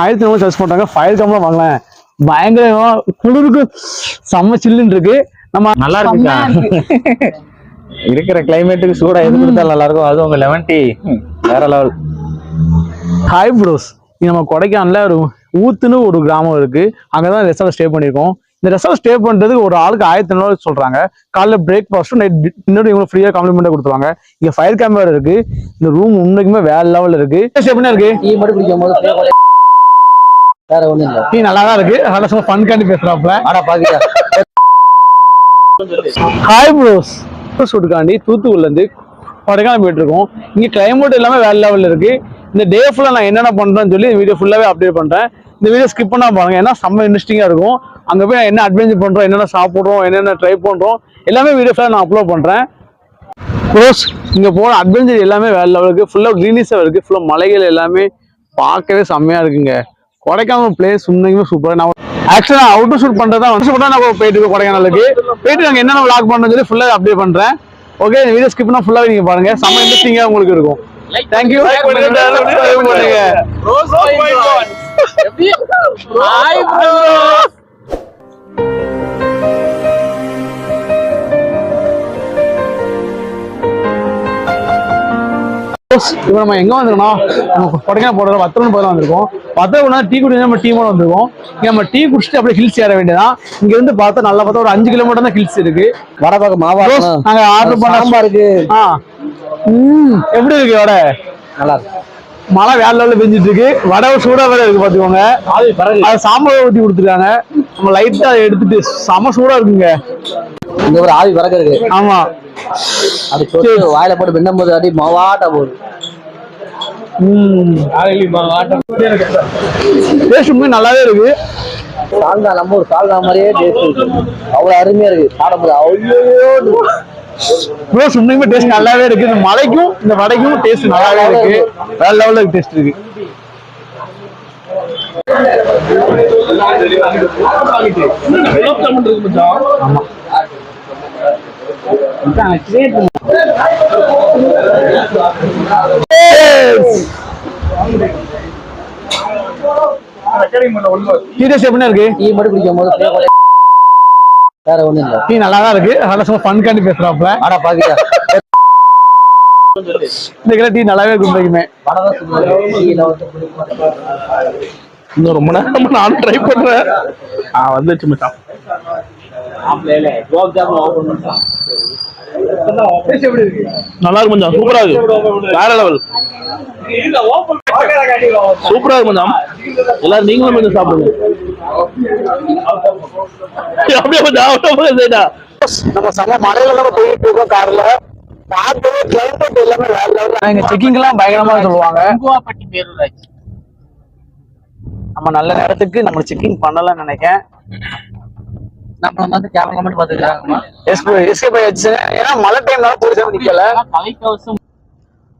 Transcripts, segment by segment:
ஆயிரத்தி நூறு சர்ச் பண்றாங்க ஃபயர் கேம்லாம் வாங்கலாம் பயங்கரமா குளிருக்கு. செம்ம சில்லுன்னு இருக்கு. நம்ம நல்லா இருக்குக்கா. இருக்கிற கிளைமேட்டுக்கு சூடா எது கொடுத்தாலும் நல்லா இருக்கும் அதுவும் உங்க லெமன் டீ வேற லெவல் ஹாய் ப்ரோஸ் நம்ம கொடைக்கானல ஒரு ஊத்துன்னு ஒரு கிராமம் இருக்கு. அங்கதான் ரெசார்ட் ஸ்டே பண்ணியிருக்கோம் இந்த ரெசார்ட் ஸ்டே பண்றதுக்கு ஒரு ஆளுக்கு ஆயிரத்தி ஐநூறு சொல்றாங்க. காலைல பிரேக்ஃபாஸ்ட்டும் நைட் டின்னர் இவங்க ஃப்ரீயா காம்ப்ளிமெண்ட் கொடுத்துருவாங்க. இங்க ஃபயர் கேமரா இருக்கு. இந்த ரூம் உண்மைக்குமே வேற லெவல்ல இருக்கு. ஸ்டே பண்ணி இருக்கு டீ மட்டும் குடிக்கும் போது அப்படியே கொலை- வேற ஒண்ணும் இல்ல. நல்லா தான் இருக்கு. அதனால சும்மா ஃபன் காண்டி பேசுறாப்ல ஆனா பாக்கியா ஹாய் ப்ரோஸ் ஷூட்டுக்காண்டி தூத்துக்குடில இருந்து கொடைக்கானல் போயிட்டு இருக்கோம் இங்க கிளைமேட் எல்லாமே வேற லெவல்ல இருக்கு. இந்த டே ஃபுல்லா நான் என்னென்ன பண்றேன்னு சொல்லி வீடியோ ஃபுல்லாவே அப்டேட் பண்றேன். இந்த வீடியோ ஸ்கிப் பண்ணா பாருங்க. ஏன்னா செம்ம இன்ட்ரெஸ்டிங்கா இருக்கும். அங்க போய் என்ன அட்வென்ச்சர் பண்றோம் என்னென்ன சாப்பிடுறோம் என்னென்ன ட்ரை பண்றோம் எல்லாமே வீடியோ ஃபுல்லா நான் அப்லோட் பண்றேன். ப்ரோஸ் இங்க போன அட்வென்ச்சர் எல்லாமே வேற லெவலுக்கு ஃபுல்லா க்ரீனிஷா இருக்கு. ஃபுல்லா மலைகள் எல்லாமே பார்க்கவே செம்மையா இருக்குங்க. கொடைக்கானல் பிளேஸ் உண்மைக்குமே சூப்பர் நான் ஆக்சுவலா அவுட்டர் ஷூட் பண்றதா வந்து கூட நான் போயிட்டு இருக்கோம் கொடைக்கானலுக்கு. போயிட்டு நாங்க என்னென்ன vlog பண்ணணும் சொல்லி ஃபுல்லா அப்டேட் பண்றேன். ஓகே இந்த வீடியோ ஸ்கிப் பண்ணா ஃபுல்லாவே நீங்க பாருங்க. செம்ம இன்ட்ரெஸ்டிங்கா உங்களுக்கு இருக்கும். தேங்க்யூ பண்ணுங்க. இப்போ நம்ம எங்க வந்திருக்கோம் நம்ம கொடைக்கானல் போடுற வத்தலன் போய் வந்திருக்கோம். வத்தலன் டீ குடி நம்ம டீமோட வந்திருக்கோம். இங்க நம்ம டீ குடிச்சிட்டு அப்படியே ஹில்ஸ் ஏற வேண்டியதான் இங்க இருந்து பார்த்தா நல்லா பார்த்தா ஒரு அஞ்சு கிலோமீட்டர் தான் ஹில்ஸ் இருக்கு. வடபாக்க மாவாசம் நாங்க ஆர்டர் பண்ண சாம்பாருக்கு ஆ. ம் எப்படி இருக்கு வடை? நல்லா இருக்கு. மழை வேற லெவல்ல பெஞ்சிட்டு இருக்கு வடை சூடா வேற இருக்கு பாத்துக்கோங்க. அது சாம்பார் ஊத்தி கொடுத்துருக்காங்க. நம்ம லைட்டா அதை எடுத்துட்டு செம சூடா இருக்குங்க. இங்க ஒரு ஆவி பறக்க இருக்கு ஆமா. அது சொட்டு வாயில போட்டு பின்னும் போது அடி மாவாட்டா போகுது. ம். டேஸ்ட் நல்லாவே இருக்கு. சால்னா நம்ம ஒரு சால்னா மாதிரியே டேஸ்ட் இருக்கு. அவ்வளவு அருமையா இருக்கு. சாப்பிடும்போது அவ்வளோ ரோஸ் உண்மையுமே டேஸ்ட் நல்லாவே இருக்கு. இந்த மலைக்கும் இந்த வடைக்கும் டேஸ்ட் நல்லாவே இருக்கு. வேற லெவல்ல டேஸ்ட் இருக்கு. ஆமா. இருக்கு? டீ மட்டும் குடிக்கும் போது வேற ஒண்ணும் இல்ல. டீ நல்லா தான் இருக்கு. அதனால சும்மா ஃபன் காண்டி பேசுறாப்ல ஆனா பாக்கியா இந்த கிலோ டீ நல்லாவே குடிக்கும். இன்னும் ரொம்ப நேரம் நானும் ட்ரை பண்றேன். ஆ வந்துச்சு மச்சான் நல்லா இருக்கு மச்சான். சூப்பரா இருக்கு. வேற லெவல் சூப்பரா இருக்கு மச்சான். எல்லாரும் நீங்களும் கொஞ்சம் சாப்பிடுங்க. அப்படியே கொஞ்சம் நம்ம செம மலையில நம்ம போயிட்டு இருக்கோம் கார்ல. செக்கிங் எல்லாம் பயங்கரமா சொல்லுவாங்க. நம்ம நல்ல நேரத்துக்கு நம்ம செக்கிங் பண்ணலாம்னு நினைக்கிறேன். நம்ம வந்து கேமரா மட்டும் பாத்துக்கிறாங்கம்மா எஸ்கேப் ஆயிடுச்சு ஏன்னா மழை டைம்னால போலீஸ் நிக்கல.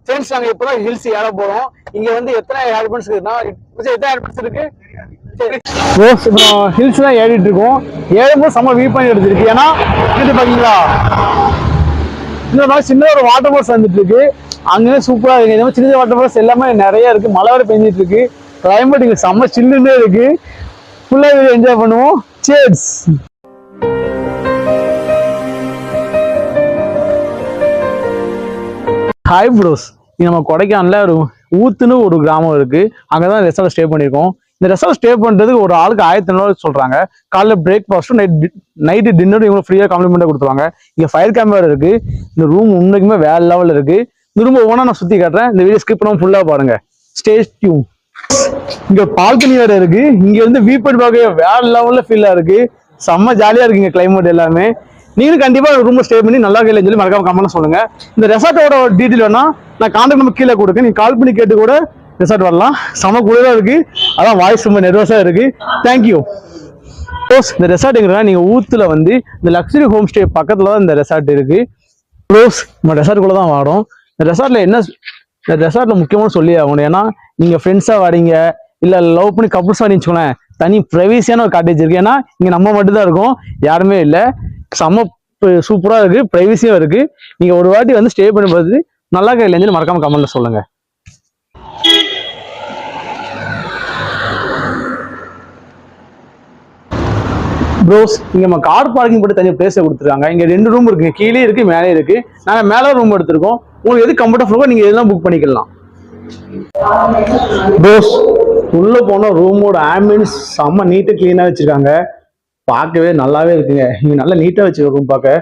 ஃப்ரெண்ட்ஸ் நாங்க இப்பதான் ஹில்ஸ் ஏற போறோம். இங்க வந்து எத்தனை ஏர்பன்ஸ் இருக்குன்னா எத்தனை ஏர்பன்ஸ் இருக்கு? ரோஸ் இப்போ ஹில்ஸ் தான் ஏறிட்டு இருக்கோம். ஏறும்போது செம்ம வியூ பண்ணி எடுத்திருக்கு. ஏன்னா இது பாத்தீங்களா? மாதிரி சின்ன ஒரு வாட்டர் ஃபால்ஸ் வந்துட்டு இருக்கு அங்கே சூப்பரா இருக்கு. இந்த மாதிரி சின்ன வாட்டர் ஃபால்ஸ் எல்லாமே நிறைய இருக்கு. மழை வர பெஞ்சிட்டு இருக்கு. கிளைமேட் இங்க செம்ம சில்லுன்னே இருக்கு. ஃபுல்லா என்ஜாய் பண்ணுவோம். சேர்ஸ் ஹாய் ப்ரோஸ் நம்ம கொடைக்கானல ஒரு ஊத்துன்னு ஒரு கிராமம் இருக்கு. அங்கதான் ரெசார்ட் ஸ்டே பண்ணியிருக்கோம். இந்த ரெசார்ட் ஸ்டே பண்றதுக்கு ஒரு ஆளுக்கு ஆயிரத்தி ஐநூறு சொல்றாங்க. காலைல பிரேக்ஃபாஸ்ட்டும் நைட் நைட்டு டின்னரும் இவங்க ஃப்ரீயா காம்ப்ளிமெண்டா கொடுத்துருவாங்க. இங்க ஃபயர் கேமரா இருக்கு. இந்த ரூம் உண்மைக்குமே வேற லெவலில் இருக்கு. இந்த ரூம் ஒவ்வொன்றா நான் சுத்தி காட்டுறேன். இந்த வீடியோ ஸ்கிப் பண்ணாம ஃபுல்லா பாருங்க. ஸ்டே டியூன் இங்க பால்கனி வேற இருக்கு. இங்க வந்து வியூ பாயிண்ட் பார்க்க வேற லெவல்ல ஃபீலாக இருக்கு. செம்ம ஜாலியா இருக்குங்க கிளைமேட் எல்லாமே. நீங்களும் கண்டிப்பாக ரூம் ஸ்டே பண்ணி நல்லா கையில சொல்லி மறக்காம கமெண்ட் சொல்லுங்க. இந்த ரெசார்ட்டோட டீட்டெயில் வேணா நான் காண்டாக்ட் நம்ம கீழே கொடுக்க நீங்கள் கால் பண்ணி கேட்டு கூட ரெசார்ட் வரலாம். செம குளிராக இருக்கு. அதான் வாய்ஸ் ரொம்ப நெர்வஸாக இருக்கு. தேங்க்யூ ரோஸ் இந்த ரெசார்ட் எங்கன்னா ஊத்தில் வந்து இந்த லக்ஸரி ஹோம் ஸ்டே பக்கத்தில் தான் இந்த ரெசார்ட் இருக்கு. ரோஸ் நம்ம ரெசார்ட்டுக்குள்ளே தான் வாடும் இந்த ரெசார்ட்டில் என்ன இந்த ரெசார்ட்டில் முக்கியமான சொல்லி ஆகணும். ஏன்னா நீங்கள் ஃப்ரெண்ட்ஸாக வரீங்க. இல்லை லவ் பண்ணி கப்புள்ஸாக வரீங்க தனி ப்ரைவேசியான ஒரு காட்டேஜ் இருக்குது ஏன்னா இங்கே நம்ம மட்டும்தான் இருக்கோம். யாருமே இல்லை. செம்ம சூப்பராக இருக்குது ப்ரைவசியாக இருக்குது நீங்கள் ஒரு வாட்டி வந்து ஸ்டே பண்ணி பார்த்துட்டு நல்லா இல்லைன்னு மறக்காமல் கமெண்ட்டில் சொல்லுங்கள் ப்ரோஸ் இங்கே நம்ம கார் பார்க்கிங் பற்றி தனியாக பிளேஸை கொடுத்துருக்காங்க. இங்கே ரெண்டு ரூம் இருக்குது கீழே இருக்குது மேலே இருக்குது நாங்கள் மேலே ரூம் எடுத்துருக்கோம். உங்களுக்கு எது கம்ஃபர்டபுளோ நீங்கள் எதுலாம் புக் பண்ணிக்கலாம். ப்ரோஸ் உள்ளே போனால் ரூமோட ஆம்பியன்ஸ் செம்ம நீட்டாக க்ளீனாக வச்சுருக்காங்க. பார்க்கவே நல்லாவே இருக்குங்க. இங்க நல்லா நீட்டா வச்சு ரூம் பார்க்க.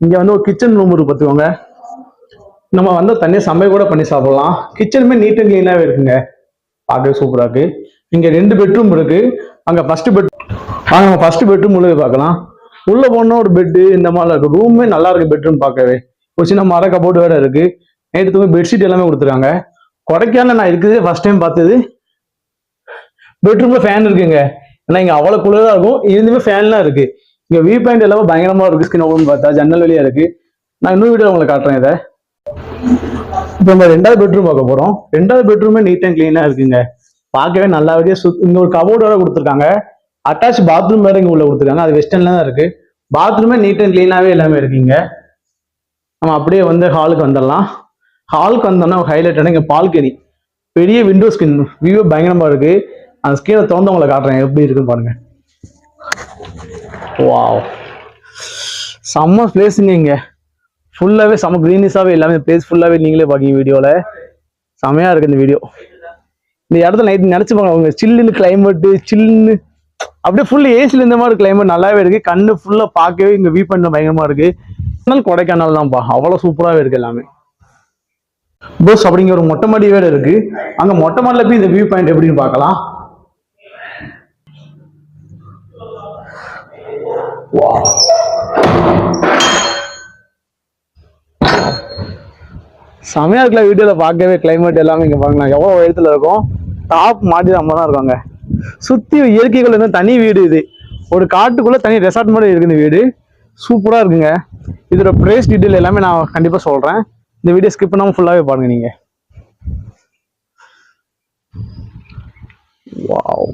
இங்க வந்து ஒரு கிச்சன் ரூம் இருக்கு பார்த்துக்கோங்க. நம்ம வந்து தனியாக சமையல் கூட பண்ணி சாப்பிடலாம். கிச்சனுமே நீட் அண்ட் கிளீனாகவே இருக்குங்க. பார்க்கவே சூப்பராக இருக்கு. இங்க ரெண்டு பெட்ரூம் இருக்கு. அங்க ஃபர்ஸ்ட் பெட் வாங்க நம்ம ஃபர்ஸ்ட் பெட்ரூம் உள்ள பார்க்கலாம். உள்ள போனா ஒரு பெட்டு இந்த மாதிரிலாம் இருக்கு. ரூமே நல்லா இருக்கு பெட்ரூம் பார்க்கவே. ஒரு சின்ன மர கபோர்டு வேற இருக்கு. நைட்டு தூங்க பெட்ஷீட் எல்லாமே கொடுத்துருக்காங்க. கொடைக்கானல் நான் இருக்குது ஃபர்ஸ்ட் டைம் பார்த்தது. பெட்ரூம்ல ஃபேன் இருக்குங்க. ஏன்னா இங்க அவ்வளவு குளிரா இருக்கும். இருந்துமே ஃபேன்லாம் இருக்கு. இங்க வியூ பாயிண்ட் எல்லாமே பயங்கரமா இருக்கு ஸ்கின் ஓபன் பார்த்தா. ஜன்னல் வழியா இருக்கு. நான் இன்னொரு வீடியோ உங்களுக்கு காட்டுறேன் இதை. இப்போ நம்ம ரெண்டாவது பெட்ரூம் பார்க்க போறோம். ரெண்டாவது பெட்ரூமே நீட் அண்ட் கிளீனா இருக்குங்க. பார்க்கவே நல்லாவே சுத் இங்க ஒரு கபோர்டு வேற கொடுத்துருக்காங்க. அட்டாச் பாத்ரூம் வேற இங்க உள்ள கொடுத்துருக்காங்க. அது வெஸ்டர்ன்ல தான் இருக்கு. பாத்ரூமே நீட் அண்ட் கிளீனாவே எல்லாமே இருக்குங்க நம்ம அப்படியே வந்து ஹாலுக்கு வந்துடலாம். ஹாலுக்கு வந்தோம்னா ஹைலைட்டான இங்க பால்கனி பெரிய விண்டோ ஸ்கின் வியூ பயங்கரமா இருக்கு. அந்த ஸ்கிரீனை திறந்து உங்களை காட்டுறேன் எப்படி இருக்குன்னு பாருங்க. வாவ் செம்ம பிளேஸுங்க நீங்க ஃபுல்லாவே செம்ம கிரீனிஸாவே எல்லாமே பிளேஸ் ஃபுல்லாவே நீங்களே பாக்கீங்க வீடியோல. செமையா இருக்கு இந்த வீடியோ இந்த இடத்துல நைட் நினைச்சு பாருங்க அவங்க சில்லுன்னு கிளைமேட்டு சில்லுன்னு அப்படியே ஃபுல் ஏசில இந்த மாதிரி கிளைமேட் நல்லாவே இருக்கு. கண்ணு ஃபுல்லா பார்க்கவே இங்க வியூ பண்ண பயங்கரமா இருக்கு. ஆனால் கொடைக்கானல் தான்ப்பா. அவ்வளவு சூப்பராகவே இருக்கு எல்லாமே. போஸ் அப்படிங்கிற ஒரு மொட்டை மாடி வேற இருக்கு. அங்க மொட்டை மாடியில போய் இந்த வியூ பாயிண்ட் எப்படின்னு பார்க்கலாம். செமையா இருக்கல வீடியோல பார்க்கவே கிளைமேட் எல்லாமே இங்க பார்க்கலாம் எவ்வளவு இடத்துல இருக்கும்? டாப் மாடி நம்ம தான் இருக்காங்க. சுத்தி இயற்கைகள் இருந்தால் தனி வீடு இது. ஒரு காட்டுக்குள்ள தனி ரெசார்ட் மாதிரி இருக்குது இந்த வீடு. சூப்பரா இருக்குங்க. இதோட பிரைஸ் டீட்டெயில் எல்லாமே நான் கண்டிப்பா சொல்றேன். இந்த வீடியோ ஸ்கிப் பண்ணாம ஃபுல்லாவே பாருங்க நீங்க. வாவ்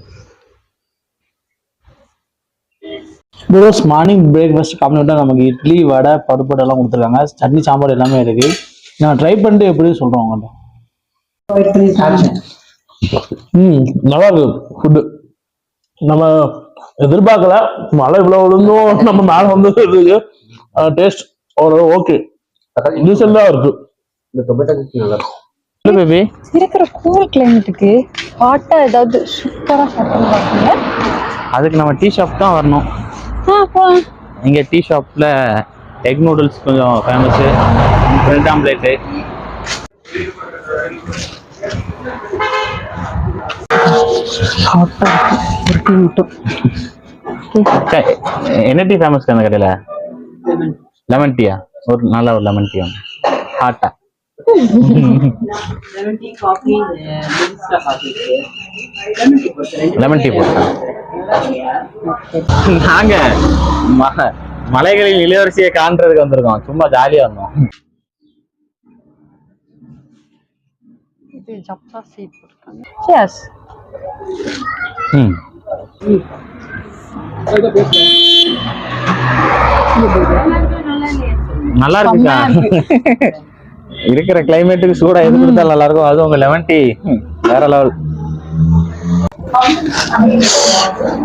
ப்ரோஸ் மார்னிங் பிரேக்ஃபாஸ்ட் காம்பினேட்டாக நமக்கு இட்லி வடை பருப்பு எல்லாம் கொடுத்துருக்காங்க. சட்னி சாம்பார் எல்லாமே இருக்குது நான் ட்ரை பண்ணிட்டு எப்படி சொல்றேன் உங்கள்கிட்ட ம் நல்லா இருக்கு ஃபுட்டு நம்ம எதிர்பார்க்கல மழை இவ்வளோ விழுந்தும் நம்ம மேலே வந்து இருக்கு டேஸ்ட் ஒரு ஓகே டீசெண்டாக இருக்கு. இந்த டொமேட்டோ நல்லா இருக்கும் பேபி இருக்கிற கூல் கிளைமேட்டுக்கு ஹாட்டா ஏதாவது சூப்பரா சாப்பிட்டு பாருங்க அதுக்கு நம்ம டீ ஷாப் தான் வரணும். இங்க டீ ஷாப்ல எக் நூடுல்ஸ் கொஞ்சம் ஃபேமஸ் பிரெட் ஆம்லேட்டு என்ன டீ ஃபேமஸ் அந்த கடையில? லெமன் டீயா ஒரு நல்ல ஒரு லெமன் டீ ஹாட்டா லெமன் டீ போட்டேன் நாங்க ம- மலைகளின் இளவரசியை காண்றதுக்கு வந்திருக்கோம். சும்மா ஜாலியா வந்தோம் இது ஜப்சா சீட் போட்டிருக்காங்க ம் நல்லா இருக்குக்கா. இருக்கிற கிளைமேட்டுக்கு சூடா எது கொடுத்தாலும் நல்லா இருக்கும் அதுவும் உங்க லெமன் டீ வேற லெவல்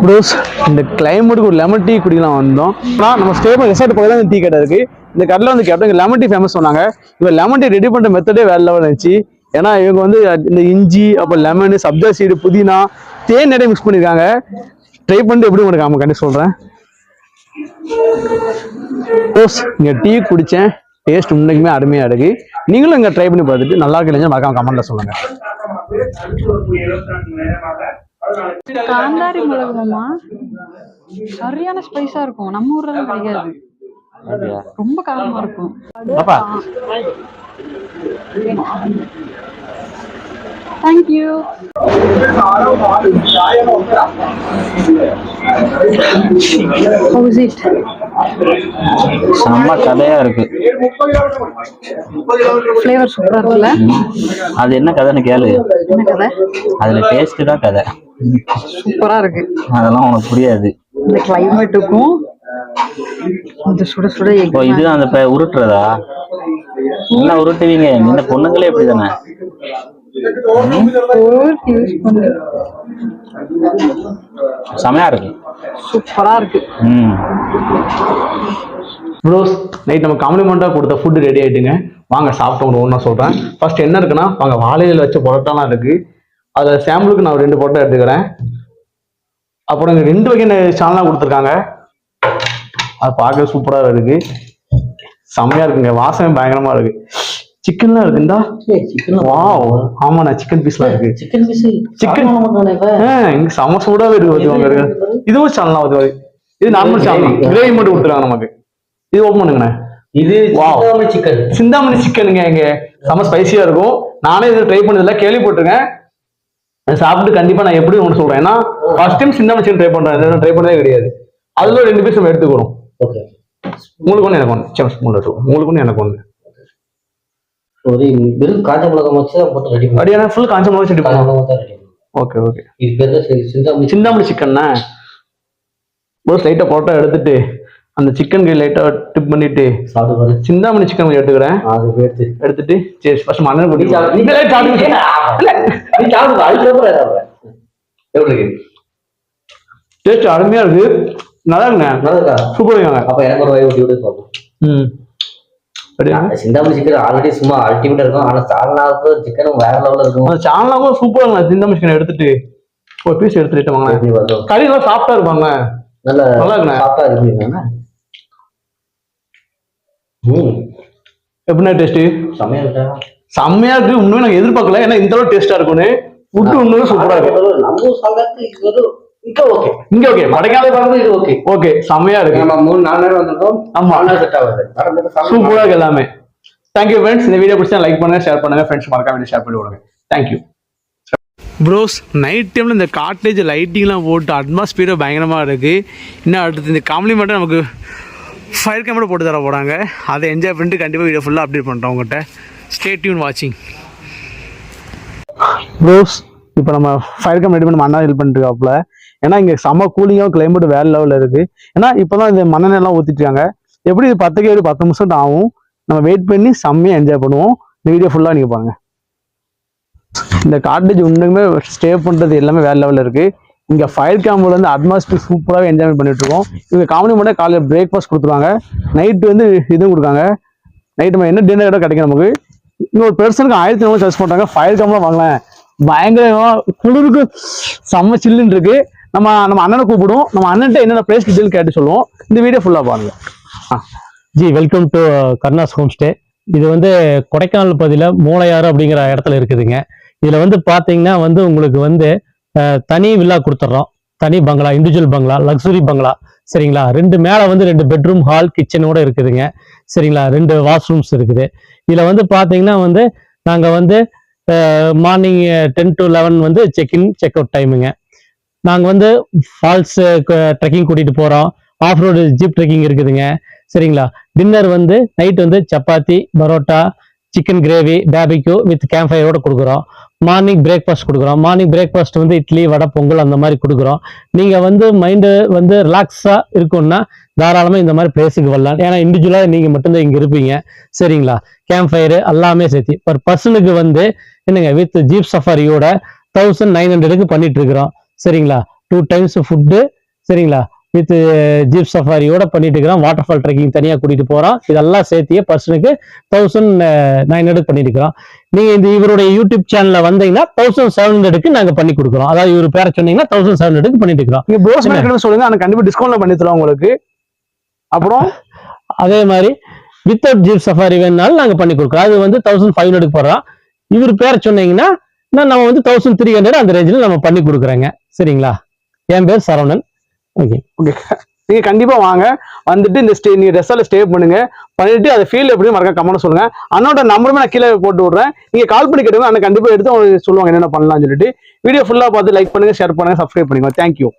ப்ரோஸ் இந்த கிளைமேட்டுக்கு ஒரு லெமன் டீ குடிக்கலாம் வந்தோம். ஆனால் நம்ம ஸ்டே பண்ண ரிசார்ட் பக்கத்துல தான் டீ கடை இருக்கு. இந்த கடையில் வந்து கேட்டோம் லெமன் டீ ஃபேமஸ் சொன்னாங்க. இவங்க லெமன் டீ ரெடி பண்ற மெத்தடே வேற லெவல் இருந்துச்சு ஏன்னா இவங்க வந்து இந்த இஞ்சி அப்புறம் லெமனு சப்ஜா சீடு புதினா தேன் நிறைய மிக்ஸ் பண்ணியிருக்காங்க ட்ரை பண்ணிட்டு எப்படி உங்களுக்கு ஆமாம் கண்டிப்பாக சொல்கிறேன் ஓஸ் இங்கே டீ குடித்தேன் டேஸ்ட் உண்மைக்குமே அருமையாக இருக்கு. நீங்களும் இங்கே ட்ரை பண்ணி பார்த்துட்டு நல்லா இருக்கு மறக்காம கமெண்ட்ல சொல்லுங்க. காந்தாரி மிளகுமா சரியான ஸ்பைஸா இருக்கும். நம்ம ஊர்ல கிடைக்காது. ரொம்ப காரமா இருக்கும். தேங்க்யூ செம்ம கதையா இருக்கு. ஃப்ளேவர் சூப்பரா இருக்குல்ல? அது என்ன கதைன்னு கேளு. என்ன கதை? அதுல டேஸ்ட் தான் கதை. சூப்பரா இருக்கு. அதெல்லாம் உனக்கு புரியாது. இந்த கிளைமேட்டுக்கும் இந்த சுட சுட எக் ஓ இது அந்த உருட்டுறதா? என்ன உருட்டுவீங்க? இந்த பொண்ணுங்களே யூஸ் பண்ணி செமையா இருக்கு. சூப்பரா இருக்கு. ப்ரோஸ் நைட் நம்ம காம்ப்ளிமெண்ட்டாக கொடுத்த ஃபுட் ரெடி ஆயிட்டுங்க. வாங்க சாப்பிட்டு ஒன்று ஒன்றா சொல்கிறேன் ஃபர்ஸ்ட் என்ன இருக்குன்னா வாங்க வாழையில வச்ச பரோட்டாலாம் இருக்கு. அதில் சாம்பிளுக்கு நான் ரெண்டு பரோட்டா எடுத்துக்கிறேன். அப்புறம் இங்கே ரெண்டு வகை சால்னா கொடுத்துருக்காங்க. அது பார்க்க சூப்பராக இருக்கு. செம்மையா இருக்குங்க. வாசனை பயங்கரமா இருக்கு. சிக்கன்லாம் இருக்குண்டா சிக்கன் வாவ் ஆமாண்ணா சிக்கன் பீஸ்லாம் இருக்கு. Chicken piece. சிக்கன் இங்க செம சூடாவே இருக்கு இருக்கு. இதுவும் சால்னா பாத்துக்கோங்க இது நார்மல் சால்னா கிரேவி மட்டும் கொடுத்துருக்காங்க நமக்கு. இது ஓப்பன் பண்ணுங்கண்ணே. இது Wow. சிக்கன் சிந்தாமணி சிக்கனுங்க இங்க. செம ஸ்பைசியா இருக்கும். நானே இது ட்ரை பண்ணதில்ல. கேள்விப்பட்டிருக்கேன். அதை சாப்பிட்டு கண்டிப்பா நான் எப்படி ஒன்று சொல்றேன். ஏன்னா first time Chintamani chicken try பண்றேன். ட்ரை பண்ணதே கிடையாது. அதுல ஒரு ரெண்டு பீஸ் நம்ம எடுத்துக்கிறோம். ஓகே உங்களுக்கு ஒன்று எனக்கு ஒன்று சரி மூணு உங்களுக்கு ஒன்று எனக்கு ஒன்று ஒரு வெறும் காஞ்ச மிளகாய் வச்சு தான் போட்டு ரெடி பண்ணி அப்படியே ஃபுல் காஞ்ச மிளகா ஓகே ஓகே இது பேர் தான் சிந்தாமணி சிந்தாமணி சிக்கன்னா ஒரு லைட்டாக போட்டோ எடுத்துட்டு அந்த சிக்கன் லைட்டாக டிப் பண்ணிட்டு சாப்பிட்டு பாரு. சிந்தாமணி சிக்கன் கொஞ்சம் எடுத்துக்கிறேன். அது எடுத்து எடுத்துட்டு சரி ஃபர்ஸ்ட் மண்ணை. நீ சாப்பிடுங்க டேஸ்ட் அருமையா இருக்கு. நல்லா இருக்குண்ணே நல்லா இருக்கா சூப்பர் அப்ப எனக்கு ஒரு வாய் ஊட்டி விட்டு பார்ப்போம் ம். சிந்தாமணி சிக்கன் ஆல்ரெடி சும்மா அல்டிமேட்டா இருக்கும். ஆனா சால்னாவுக்கு சிக்கனும் வேற லெவல்ல இருக்கும். கூட சூப்பரா இருக்குண்ணே சிந்தாமணி சிக்கன் எடுத்துட்டு ஒரு பீஸ் எடுத்துட்டு வாங்க. கறி எல்லாம் சாஃப்டா இருப்பாங்க நல்ல நல்லா இருக்குண்ணே. சாப்பிட்டா இருக்குங்க ம் எப்படின்னா டேஸ்ட் செமையா இருக்கா? செம்மையா இருக்கு. உண்மையா நாங்க எதிர்பார்க்கல. ஏன்னா இந்த அளவு டேஸ்டா இருக்கும்னு. ஃபுட்டு உண்மையிலே சூப்பரா இருக்கு. நம்ம இங்க ஓகே இங்க ஓகே படைக்காத பார்க்கும்போது இது ஓகே ஓகே செம்மையா இருக்கு. நம்ம மூணு நாலு நேரம் வந்திருக்கோம். ஆமா. செட் ஆகுது. சூப்பரா இருக்கு எல்லாமே. தேங்க்யூ ஃப்ரெண்ட்ஸ் இந்த வீடியோ பிடிச்சா லைக் பண்ணுங்க ஷேர் பண்ணுங்க. ஃப்ரெண்ட்ஸ் மறக்காம ஷேர் பண்ணி விடுங்க. தேங்க்யூ ப்ரோஸ் நைட் டைமில் இந்த காட்டேஜ் லைட்டிங்லாம் போட்டு அட்மாஸ்பியரும் பயங்கரமாக இருக்குது இன்னும் அடுத்து இந்த காம்ப்ளிமெண்ட்டாக நமக்கு ஃபயர் கேமரா போட்டு தர போகிறாங்க அதை என்ஜாய் பண்ணிட்டு கண்டிப்பாக வீடியோ ஃபுல்லாக அப்டேட் பண்ணுறோம் உங்கள்கிட்ட ஸ்டே டியூன் வாட்சிங் ப்ரோஸ் இப்போ நம்ம ஃபயர் கேமரா ரெடி பண்ணி மண்ணா ஹெல்ப் பண்ணிட்டு இருக்காப்புல. ஏன்னா இங்கே செம்ம கூலிங்காக கிளைமேட் வேற லெவலில் இருக்குது ஏன்னா இப்போ தான் இந்த மண்ணெண்ணெல்லாம் ஊற்றிட்டுருக்காங்க எப்படி இது பத்துக்கு ஒரு பத்து நிமிஷம் ஆகும்? நம்ம வெயிட் பண்ணி செம்மையாக என்ஜாய் பண்ணுவோம். இந்த வீடியோ ஃபுல்லாக நீங்கள் பாருங்கள் இந்த காட்டேஜ் உண்டுமே ஸ்டே பண்ணுறது எல்லாமே வேற லெவலில் இருக்குது இங்கே ஃபயர் கேம்ப்ல வந்து அட்மாஸ்பியர் சூப்பராகவே என்ஜாய் பண்ணிட்டு இருக்கோம். இங்கே காமெடி மட்டும் காலையில் பிரேக்ஃபாஸ்ட் கொடுத்துருவாங்க. நைட்டு வந்து இதுவும் கொடுக்காங்க. நைட்டு நம்ம என்ன டின்னர் இடம் கிடைக்கும் நமக்கு? இங்கே ஒரு பெர்சனுக்கு ஆயிரத்தி ஐநூறு சர்ச் பண்ணுறாங்க ஃபயர் கேம்ப்லாம் வாங்கலாம். பயங்கரமாக குளிருக்கு. செம்ம சில்லுன்னு இருக்குது நம்ம நம்ம அண்ணனை கூப்பிடுவோம். நம்ம அண்ணன்ட்ட என்னென்ன பிளேஸ் டீட்டெயில் கேட்டு சொல்லுவோம். இந்த வீடியோ ஃபுல்லாக பாருங்க. G welcome to Karunas home stay இது வந்து கொடைக்கானல் பகுதியில் மூளையாறு அப்படிங்கிற இடத்துல இருக்குதுங்க. இதில் வந்து பார்த்தீங்கன்னா வந்து உங்களுக்கு வந்து தனி வில்லா கொடுத்துட்றோம் தனி பங்களா இண்டிவிஜுவல் பங்களா லக்ஸுரி பங்களா. சரிங்களா? ரெண்டு மேலே வந்து ரெண்டு பெட்ரூம் ஹால் கிச்சனோட இருக்குதுங்க. சரிங்களா? ரெண்டு வாஷ்ரூம்ஸ் இருக்குது. இதில் வந்து பார்த்தீங்கன்னா வந்து நாங்கள் வந்து மார்னிங் டென் டு லெவன் வந்து செக்இன் செக் அவுட் டைமுங்க நாங்கள் வந்து ஃபால்ஸ் ட்ரெக்கிங் கூட்டிகிட்டு போகிறோம் ஆஃப் ரோடு ஜீப் ட்ரெக்கிங் இருக்குதுங்க. சரிங்களா? டின்னர் வந்து நைட் வந்து chapati parotta chicken gravy BBQ with camp ஃபயரோட கொடுக்குறோம். மார்னிங் பிரேக்ஃபாஸ்ட் கொடுக்குறோம். மார்னிங் பிரேக்ஃபாஸ்ட் வந்து இட்லி வடை பொங்கல் அந்த மாதிரி கொடுக்குறோம். நீங்கள் வந்து மைண்டு வந்து ரிலாக்ஸாக இருக்கும்னா தாராளமாக இந்த மாதிரி பிளேஸுக்கு வரலாம். ஏன்னா இண்டிவிஜுவலாக நீங்கள் மட்டும்தான் இங்கே இருப்பீங்க. சரிங்களா? கேம்ப் ஃபயரு எல்லாமே சேர்த்து. பர் பர்சனுக்கு வந்து என்னங்க வித் ஜீப் சஃபாரியோட தௌசண்ட் நைன் ஹண்ட்ரடுக்கு பண்ணிட்டு இருக்கிறோம். சரிங்களா? டூ டைம்ஸ் ஃபுட்டு சரிங்களா? வித் ஜீப் சஃபாரியோட பண்ணிட்டு இருக்கிறோம் வாட்டர் ஃபால் ட்ரெக்கிங் தனியாக கூட்டிட்டு போறோம் இதெல்லாம் சேர்த்தியே பர்சனுக்கு தௌசண்ட் நைன் ஹண்ட்ரட் பண்ணிட்டு இருக்கிறோம் நீங்க இந்த இவருடைய யூடியூப் சேனல்ல வந்தீங்கன்னா தௌசண்ட் செவன் ஹண்ட்ரடுக்கு நாங்க பண்ணி கொடுக்குறோம். அதாவது இவர் பேரை சொன்னீங்கன்னா தௌசண்ட் செவன் ஹண்ட்ரடுக்கு பண்ணிட்டு இருக்கிறோம். நீங்க ப்ரோஸ் என்ன? மார்க்கெட் சொல்லுங்க. ஆனால் கண்டிப்பாக டிஸ்கவுண்ட்ல பண்ணி தருவோம் உங்களுக்கு. அப்புறம்? அதே மாதிரி வித்தவுட் ஜீப் சஃபாரி வேணுனாலும் நாங்க பண்ணி கொடுக்குறோம். அது வந்து தௌசண்ட் ஃபைவ் ஹண்ட்ரடுக்கு போடுறோம் இவர் பேரை சொன்னீங்கன்னா நம்ம வந்து தௌசண்ட் த்ரீ ஹண்ட்ரட் அந்த ரேஞ்சில் நம்ம பண்ணி கொடுக்குறேங்க. சரிங்களா? என் பேர் சரவணன். ஓகே ஓகே நீங்கள் கண்டிப்பாக வாங்க. வந்துட்டு இந்த ஸ்டே நீங்கள் ரெஸ்டாரில் ஸ்டே பண்ணுங்க. பண்ணிட்டு அதை ஃபீல் எப்படி மறக்க கமெண்ட் சொல்லுங்க. அண்ணோட நம்பருமே நான் கீழே போட்டு விடுறேன். நீங்கள் கால் பண்ணி கேட்டுங்க அண்ணன் கண்டிப்பாக எடுத்து அவங்க சொல்லுவாங்க என்னென்ன பண்ணலாம்னு சொல்லிட்டு. வீடியோ ஃபுல்லாக பார்த்து லைக் பண்ணுங்க ஷேர் பண்ணுங்க சப்ஸ்கிரைப் பண்ணுங்க தேங்க்யூ